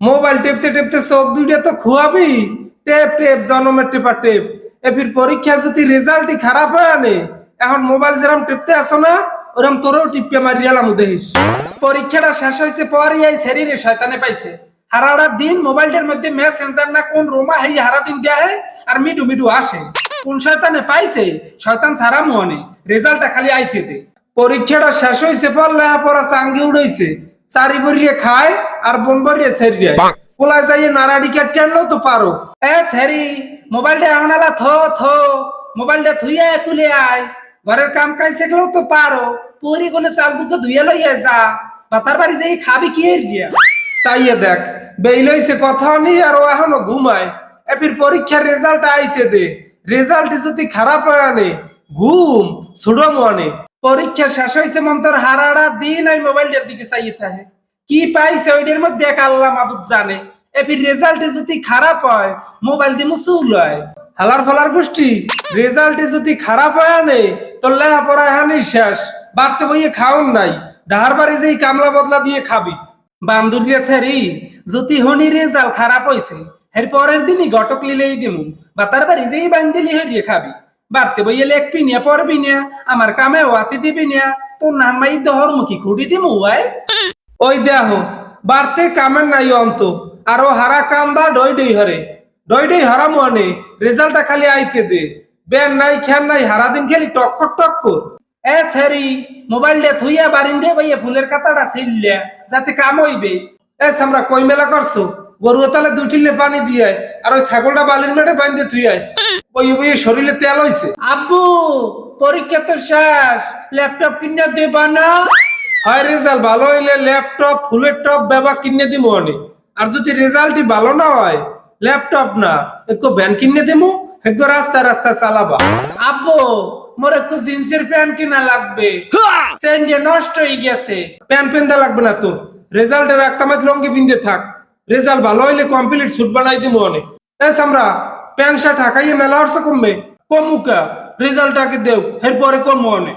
Mobile টেপতে টেপতে চোখ দুইটা তো খুয়াবি টেপ টেপ জনমের টেপা। টেপ এফির পরীক্ষা যদি রেজাল্টই খারাপ হয় আনে, এখন মোবাইল যেরকম টেপতে আসো না ওরকম তোরও টিপে মারিয়ালাম দেখিস পরীক্ষাটা শেষ হয়েছে পরই এই শরীরে শয়তানে পাইছে। হারাড়া দিন মোবাইলটার মধ্যে মেসেঞ্জার না কোন রোমা হেই হারা দিন দেয়া হয় আর মিডু মিডু আসে। কোন শয়তানে পাইছে, শয়তান সারা মনে রেজাল্টটা খালি আইতে দে পরীক্ষাটা শেষ হয়েছে পর লেহাপড়া চাঙ্গি উড়াইছে। চারি খায় আর বোন বরিয়ে সেরিয়ে পোলা যাইয়ে নারাড়ি কাটতে আনলেও তো পারো। এ সেরি মোবাইলটা আলা থো থো। মোবাইলটা থুইয়া কুলে আয়। ঘরের কাম কাজ শিখলেও তো পারো। পরি কোনে চাল দুকে ধুইয়া লইয়া যা। বাতার বাড়ি যাই খাবি কি এর দিয়া? চাইয়ে দেখ বেইলইছে কথা নেই আর ও এখনও ঘুমায়। এপির পরীক্ষার রেজাল্ট আইতে দে। রেজাল্ট যদি খারাপ হয় আনে ঘুম ছুড়ো মনে পরীক্ষা শেষ হয়েছে মন্তর হারাড়া দিন ওই মোবাইলটার দিকে চাইয়ে থাকে। কি পাইছে ওইটার মধ্যে এক আল্লাহ মাবুদ জানে। এপির রেজাল্ট যদি খারাপ হয় মোবাইল দিয়ে মুসুল হয়। হালার ফালার গোষ্ঠী রেজাল্ট যদি খারাপ হয় আনে, তোর লেহাপড়া এখানেই শেষ। বাড়তে বইয়ে খাওন নাই। ডাহার বাড়ি যেই কামলা বদলা দিয়ে খাবি। বান্দুরিয়া স্যারি যদি হনি রেজাল্ট খারাপ হয়েছে এর পরের দিনই ঘটক লিলেই দিমু। বা তার বাড়ি যেই বান্দিলি হেরিয়ে খাবি। বাড়তে বইয়ে লেখবি নিয়া পড়বি নিয়া, আমার কামে ওয়াতি দিবি নিয়া। তোর নামাই দহর মুখী খুঁড়ি দিমু, ওয়াই। ওই দেহ বাড়তে কামের নাই অন্ত, আরও হারা কাম বা ডই ডই হরে। ডই ডই হারা মনে, রেজাল্টটা খালি আইতে দে। বেন নাই খেন নাই, হারা দিন খালি টক্কর টক্কর এ সেরি মোবাইলটা থুইয়া বারিন দে ভাইয়া ফুলের কাতাটা ছিললে যাতে কাম হইবে। এ আমরা কই মেলা করছ? গরু তালে দুটিলে পানি দিয়ে আর ওই ছাগলটা বালির মেটে বান্ধে থুইয়ায় ওই ওই শরীরে তেল হইছে। আব্বু, পরীক্ষা তো শেষ, ল্যাপটপ কিনে দেবা না হয় রেজাল্ট ভালো হইলে ল্যাপটপ ফুলের টপ ব্যবহার কিনে দিমু অনেক আর যদি রেজাল্টই ভালো না হয় ল্যাপটপ না একটু ভ্যান কিনে দিমু একটু রাস্তা রাস্তা চালাবা। আব্বু মোর একটু জিন্সের প্যান্ট কিনা লাগবে। যে নষ্ট হয়ে গেছে প্যান্ট পেন্দা লাগবে না তো। রেজাল্টের একতামাত লঙ্গি বিন্দে থাক। রেজাল্ট ভালো হইলে কমপ্লিট সুট বানাই দিমু অনেক এ সামরা প্যান্ট শার্ট হাকাইয়ে মেলা হরছে কমবে। কমুকা রেজাল্ট আগে দেও এরপরে কমু অনেক